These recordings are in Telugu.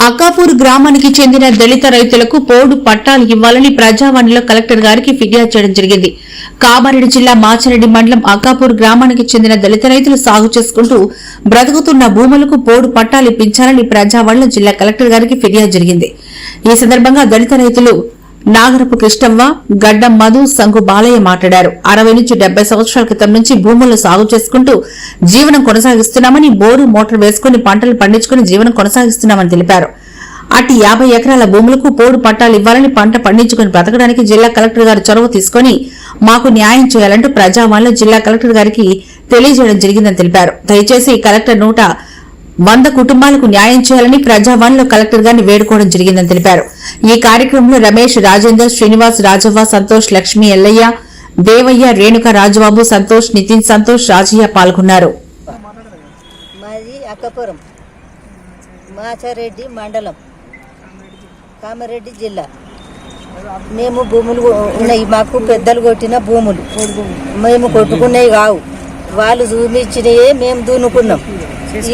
అక్కాపూర్ గ్రామానికి చెందిన దళిత రైతులకు పోడు పట్టాలు ఇవ్వాలని ప్రజావాణిలో కలెక్టర్ గారికి ఫిర్యాదు చేయడం జరిగింది. కామారెడ్డి జిల్లా మాచిరెడ్డి మండలం అక్కాపూర్ గ్రామానికి చెందిన దళిత రైతులు సాగు చేసుకుంటూ బ్రతుకుతున్న భూములకు పోడు పట్టాలు ఇప్పించాలని ప్రజావాణిలో జిల్లా కలెక్టర్ గారికి ఫిర్యాదు జరిగింది. ఈ సందర్భంగా దళిత రైతులు నాగరపు కృష్ణవ్వ గడ్డం మధు సంగు బాలయ్య మాట్లాడారు. అరవై నుంచి డెబ్బై సంవత్సరాల క్రితం నుంచి భూములను సాగు చేసుకుంటూ జీవనం కొనసాగిస్తున్నామని బోరు మోటార్ వేసుకుని పంటలు పండించుకుని జీవనం కొనసాగిస్తున్నామని తెలిపారు. అటు యాభై ఎకరాల భూములకు పోడు పట్టాలు ఇవ్వాలని పంట పండించుకుని బ్రతకడానికి జిల్లా కలెక్టర్ గారు చొరవ తీసుకుని మాకు న్యాయం చేయాలంటూ ప్రజావాణిలో జిల్లా కలెక్టర్ గారికి తెలియజేయడం జరిగిందని తెలిపారు. దయచేసి కలెక్టర్ నూట వంద కుటుంబాలకు న్యాయం చేయాలని ప్రజావాణిలో కలెక్టర్ గారిని వేడుకోవడం జరిగిందని తెలిపారు. ఈ కార్యక్రమంలో రమేష్ రాజేందర్ శ్రీనివాస్ రాజవ్వ సంతోష్ లక్ష్మి ఎల్లయ్య దేవయ్య రేణుక రాజబాబు సంతోష్ నితిన్ సంతోష్ రాజయ్య పాల్గొన్నారు. మాది అక్కపురం మాచారెడ్డి మండలం కామారెడ్డి జిల్లా. మేము భూములు ఉన్నాయి. మాకు పెద్దలు కొట్టిన భూములు. మేము కొట్టుకునేవి కావు. వాళ్ళు చూపించినయే మేము దూనుకున్నాం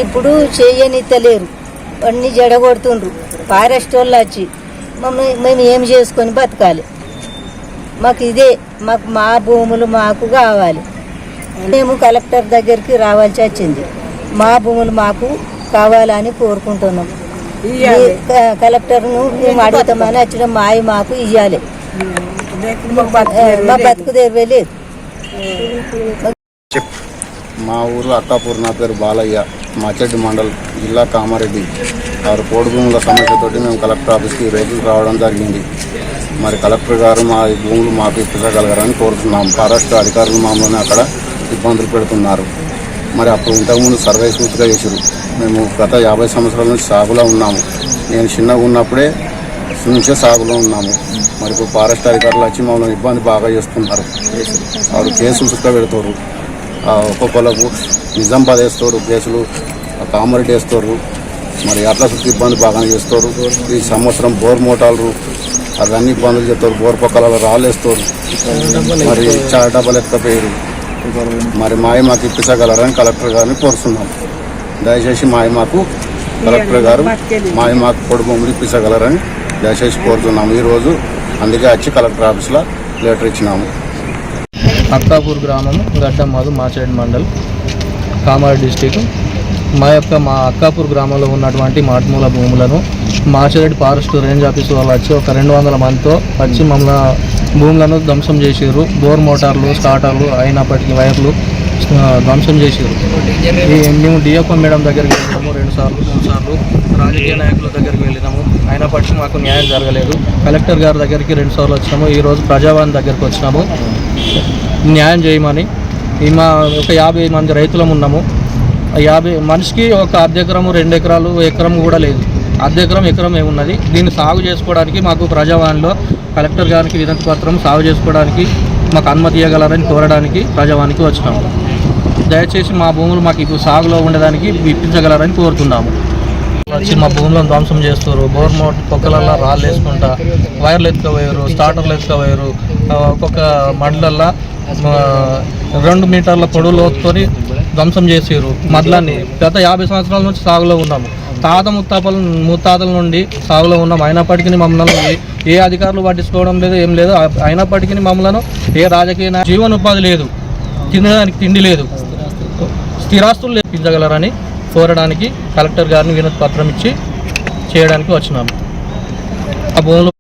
ఇప్పుడు చేయనిత్తలేరు అన్ని జడగొడుతుండ్రు. ఫారెస్ట్ వాళ్ళు వచ్చి మమ్మల్ని మేము ఏం చేసుకొని బతకాలి? మాకు ఇదే మాకు మా భూములు మాకు కావాలి. మేము కలెక్టర్ దగ్గరికి రావాల్సి వచ్చింది. మా భూములు మాకు కావాలని కోరుకుంటున్నాం. కలెక్టర్ను మేము అడుగుతామని వచ్చిన. మాయ మాకు ఇవ్వాలి మా బతుకు తెరవలేదు మా ఊరు అక్కాపూర్ నా పేరు బాలయ్య. మాచెడ్డి మండల్ జిల్లా కామారెడ్డి ఆరు పోడు భూముల సమస్యతోటి మేము కలెక్టర్ ఆఫీస్కి రైతులు రావడం జరిగింది. మరి కలెక్టర్ గారు మా భూములు మాకు ఇప్పించగలగరని కోరుతున్నాం. ఫారెస్ట్ అధికారులు మమ్మల్ని అక్కడ ఇబ్బందులు పెడుతున్నారు. మరి అప్పుడు ఇంతకుముందు సర్వే సూచిగా చేసారు మేము గత యాభై సంవత్సరాల నుంచి సాగులో ఉన్నాము. నేను చిన్నగా ఉన్నప్పుడే నుంచే సాగులో ఉన్నాము. మరి ఇప్పుడు ఫారెస్ట్ అధికారులు వచ్చి మమ్మల్ని ఇబ్బంది బాగా చేస్తున్నారు. వారు కేసులు చుక్క పెడతారు ఒక్కొక్కళ్ళకు నిజామాబాద్ వేస్తారు కేసులు ఆ కామారెడ్డి వేస్తారు మరి అట్లా చుట్టూ ఇబ్బంది బాగానే చేస్తారు. ఈ సంవత్సరం బోర్ మోటార్లు అవన్నీ ఇబ్బందులు చేస్తారు. బోర్ పక్కల రాళ్ళు వేస్తారు. మరి చాలా డబ్బులు ఎత్తపోయారు మరి మాయ మాకు ఇప్పించగలరని కలెక్టర్ గారిని కోరుతున్నాం. దయచేసి మాయ మాకు కలెక్టర్ గారు మాయ మాకు పొడి భూములు ఇప్పించగలరని దయచేసి కోరుతున్నాము. ఈరోజు అందుకే వచ్చి కలెక్టర్ ఆఫీస్లో లెటర్ ఇచ్చినాము. అక్కాపూర్ గడ్డ మాదు మాచేడు మండల్ కామారెడ్డి డిస్టిక్. మా యొక్క మా అక్కాపూర్ గ్రామంలో ఉన్నటువంటి మాటుమూల భూములను మాచిరెడ్డి ఫారెస్ట్ రేంజ్ ఆఫీస్ వాళ్ళు వచ్చి ఒక రెండు వందల మందితో వచ్చి మమ్మల్ని భూములను ధ్వంసం చేసారు బోర్ మోటార్లు స్టార్టర్లు అయినప్పటికీ వైర్లు ధ్వంసం చేసారు ఈ మేము డిఎఫ్ఓ మేడం దగ్గరికి రెండు సార్లు మూడు సార్లు రాజకీయ నాయకుల దగ్గరికి వెళ్ళినాము. అయినప్పటికీ మాకు న్యాయం జరగలేదు. కలెక్టర్ గారి దగ్గరికి రెండు సార్లు వచ్చినాము. ఈరోజు ప్రజావాణి దగ్గరికి వచ్చినాము. న్యాయం చేయమని. ఈ మా ఒక యాభై మంది రైతులం ఉన్నాము. ఆ యాభై మనిషికి ఒక అర్ధ ఎకరము రెండు ఎకరాలు ఎకరం కూడా లేదు. అర్ధ ఎకరం ఎకరం ఏమున్నది? దీన్ని సాగు చేసుకోవడానికి మాకు ప్రజావాణిలో కలెక్టర్ గారికి వినతి పత్రం సాగు చేసుకోవడానికి మాకు అనుమతి ఇవ్వగలరని కోరడానికి ప్రజావానికి వచ్చినాము. దయచేసి మా భూములు మాకు ఇప్పుడు సాగులో ఉండడానికి ఇప్పించగలరని కోరుతున్నాము. వచ్చి మా భూములను ధ్వంసం చేస్తారు బోర్ మోట్ పొక్కలల్లో రాళ్ళు వేసుకుంటా వైర్లు ఎత్తుకోపోయారు స్టార్టర్లు ఎత్తుకోపోయారు ఒక్కొక్క మండలల్లో రెండు మీటర్ల పొడవు లోతుని ధ్వంసం చేసారు మడ్లాన్ని. గత యాభై సంవత్సరాల నుంచి సాగులో ఉన్నాము. తాత ముత్తాపల ముత్తాతల నుండి సాగులో ఉన్నాం. అయినప్పటికీ మమ్మల్ని ఏ- ఏ అధికారులు పట్టించుకోవడం లేదు ఏం లేదు. అయినప్పటికీ మమ్మల్ని ఏ రాజకీయ జీవనోపాధి లేదు. తినడానికి తిండి లేదు. స్థిరాస్తులు లేపించగలరని కోరడానికి కలెక్టర్ గారిని వినతి పత్రం ఇచ్చి చేయడానికి వచ్చినాము. ఆ భూములు